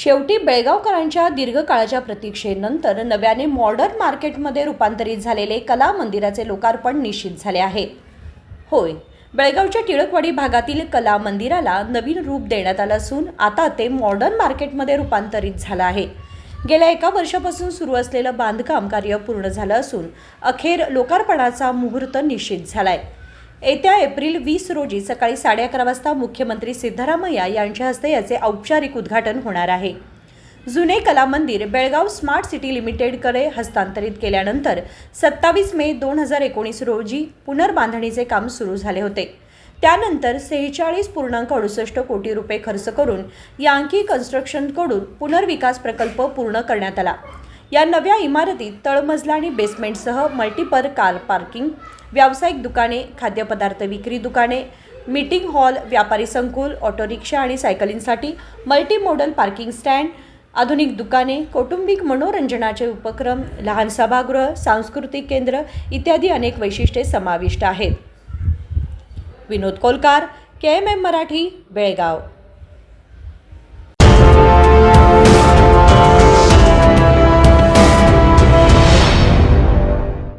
शेवटी बेळगावकरांच्या दीर्घकाळाच्या प्रतीक्षेनंतर नव्याने मॉडर्न मार्केटमध्ये रूपांतरित झालेले कला मंदिराचे लोकार्पण निश्चित झाले आहे. होय बेळगावच्या टिळकवाडी भागातील कला मंदिराला नवीन रूप देण्यात आलं असून आता ते मॉडर्न मार्केटमध्ये रूपांतरित झालं आहे. गेल्या एका वर्षापासून सुरू असलेलं बांधकाम कार्य पूर्ण झालं असून अखेर लोकार्पणाचा मुहूर्त निश्चित आहे येत्या एप्रिल वीस रोजी सकाळी साडे अकरा वाजता मुख्यमंत्री सिद्धरामय्या यांच्या हस्ते याचे औपचारिक उद्घाटन होणार आहे. जुने कला मंदिर बेळगाव स्मार्ट सिटी लिमिटेडकडे हस्तांतरित केल्यानंतर सत्तावीस मे दोन हजार एकोणीस रोजी पुनर्बांधणीचे काम सुरू झाले होते. त्यानंतर सेहेचाळीस पूर्णांक अडुसष्ट कोटी रुपये खर्च करून यांकी कन्स्ट्रक्शनकडून पुनर्विकास प्रकल्प पूर्ण करण्यात आला. या नव्या इमारतीत तळमजला आणि बेसमेंटसह मल्टीपर कार पार्किंग व्यावसायिक दुकाने खाद्यपदार्थ विक्री दुकाने मीटिंग हॉल व्यापारी संकुल ऑटो रिक्षा आणि सायकलिंगसाठी मल्टी मॉडल पार्किंग स्टँड आधुनिक दुकाने कौटुंबिक मनोरंजनाचे उपक्रम लहान सभागृह सांस्कृतिक केंद्र इत्यादी अनेक वैशिष्ट्ये समाविष्ट आहेत. Vinod Kolkar K M M Marathi Belgaum.